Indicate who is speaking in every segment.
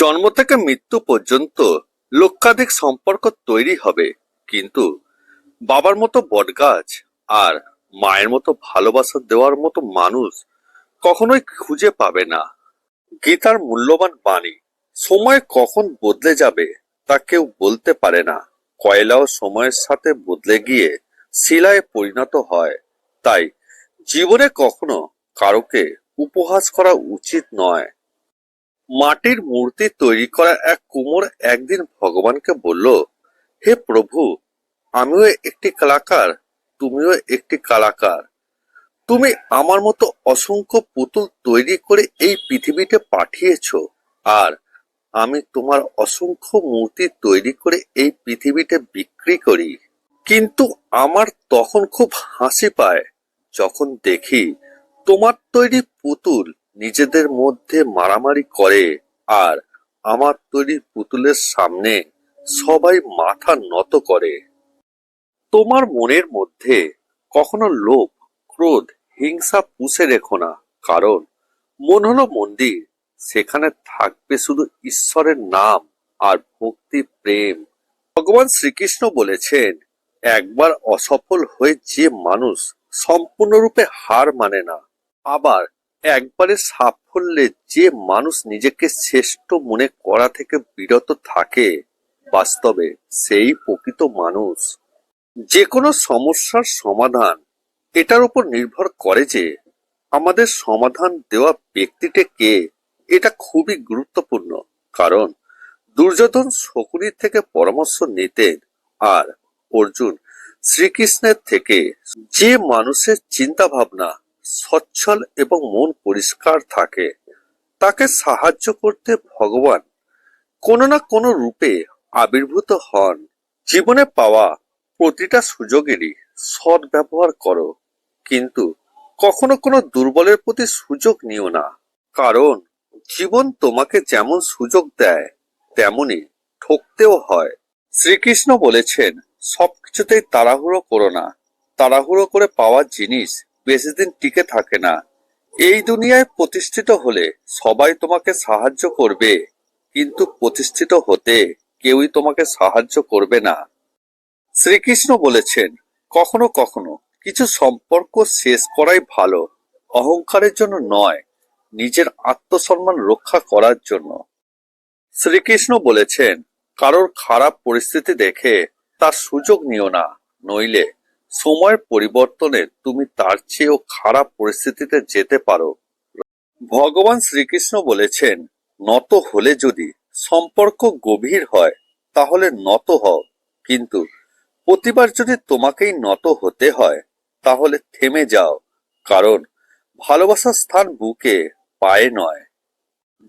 Speaker 1: জন্ম থেকে মৃত্যু পর্যন্ত লক্ষাধিক সম্পর্ক তৈরি হবে, কিন্তু বাবার মতো বটগাছ আর মায়ের মতো ভালোবাসা দেওয়ার মতো মানুষ কখনোই খুঁজে পাবে না। গীতার মূল্যবান বাণী, সময় কখন বদলে যাবে তা কেউ বলতে পারে না। কয়লাও সময়ের সাথে বদলে গিয়ে শিলায় পরিণত হয়। তাই জীবনে কখনো কারোকে উপহাস করা উচিত নয়। মাটির মূর্তি তৈরি করা এক কুমোর একদিন ভগবানকে বলল, হে প্রভু, আমিও একটি কলাকার, তুমিও একটি কলাকার। তুমি আমার মতো অসংখ্য পুতুল তৈরি করে এই পৃথিবীতে পাঠিয়েছো, আর আমি তোমার অসংখ্য মূর্তি তৈরি করে এই পৃথিবীতে বিক্রি করি। কিন্তু আমার তখন খুব হাসি পায় যখন দেখি তোমার তৈরি পুতুল নিজেদের মধ্যে মারামারি করে আর আমার তৈরি পুতুলের সামনে সবাই মাথা নত করে। তোমার মনের মধ্যে কখনো লোভ, ক্রোধ, হিংসা পুষে রেখো না, কারণ মন হলো মন্দির, সেখানে থাকবে শুধু ঈশ্বরের নাম আর ভক্তি, প্রেম। ভগবান শ্রীকৃষ্ণ বলেছেন, একবার অসফল হয়ে যে মানুষ সম্পূর্ণরূপে হার মানে না, আবার একবারে সাফল্যে যে মানুষ নিজেকে শ্রেষ্ঠ মনে করা থেকে বিরত থাকে, বাস্তবে সেই প্রকৃত মানুষ। যে কোনো সমস্যার সমাধান এটার উপর নির্ভর করে যে আমাদের সমাধান দেওয়া ব্যক্তিটা কে, এটা খুবই গুরুত্বপূর্ণ। কারণ দুর্যোধন শকুনির থেকে পরামর্শ নিতেন আর অর্জুন শ্রীকৃষ্ণের থেকে যে মানুষের চিন্তা ভাবনা সচ্ছল এবং মন পরিষ্কার থাকে। তাকে সাহায্য করতে ভগবান কোনো না কোনো রূপে আবির্ভূত হন। জীবনে পাওয়া প্রতিটা সুযোগেরই সৎ ব্যবহার করো, কিন্তু কখনো কোনো দুর্বলের প্রতি সুযোগ নিও না। কারণ জীবন তোমাকে যেমন সুযোগ দেয়, তেমনি ঠকতেও হয়। শ্রীকৃষ্ণ বলেছেন, সবকিছুতেই তাড়াহুড়ো করো না। তাড়াহুড়ো করে পাওয়া জিনিস বেশি দিন টিকে থাকে না। এই দুনিয়ায় প্রতিষ্ঠিত হলে সবাই তোমাকে সাহায্য করবে, কিন্তু প্রতিষ্ঠিত হতে কেউই তোমাকে সাহায্য করবে না। শ্রীকৃষ্ণ বলেছেন, কখনো কখনো কিছু সম্পর্ক শেষ করাই ভালো, অহংকারের জন্য নয়, নিজের আত্মসম্মান রক্ষা করার জন্য। শ্রীকৃষ্ণ বলেছেন, কারোর খারাপ পরিস্থিতি দেখে তার সুযোগ নিও না, নইলে সময়ের পরিবর্তনে তুমি তার চেয়েও খারাপ পরিস্থিতিতে যেতে পারো। ভগবান শ্রীকৃষ্ণ বলেছেন, নত হলে যদি সম্পর্ক গভীর হয়, তাহলে নত হও। কিন্তু প্রতিবার যদি তোমাকেই নত হতে হয়, তাহলে থেমে যাও, কারণ ভালোবাসার স্থান বুকে পায়ে নয়।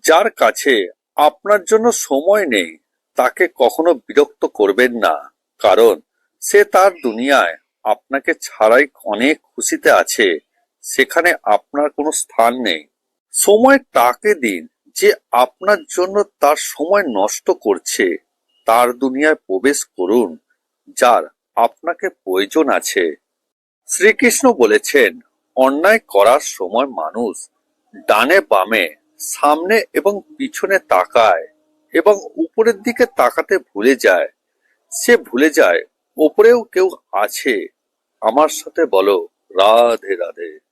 Speaker 1: যার কাছে আপনার জন্য সময় নেই, তাকে কখনো বিরক্ত করবেন না, কারণ সে তার দুনিয়ায় আপনাকে ছাড়াই অনেক খুশিতে আছে, সেখানে আপনার কোনো স্থান নেই। সময় তাকে দিন, যে আপনার জন্য তার সময় নষ্ট করছে। তার দুনিয়ায় প্রবেশ করুন, যার আপনাকে প্রয়োজন আছে। শ্রীকৃষ্ণ বলেছেন, অন্যায় করার সময় মানুষ ডানে বামে, সামনে এবং পিছনে তাকায় এবং উপরের দিকে তাকাতে ভুলে যায়। সে ভুলে যায় ওপরেও কেউ আছে আমার সাথে বলো রাধে রাধে।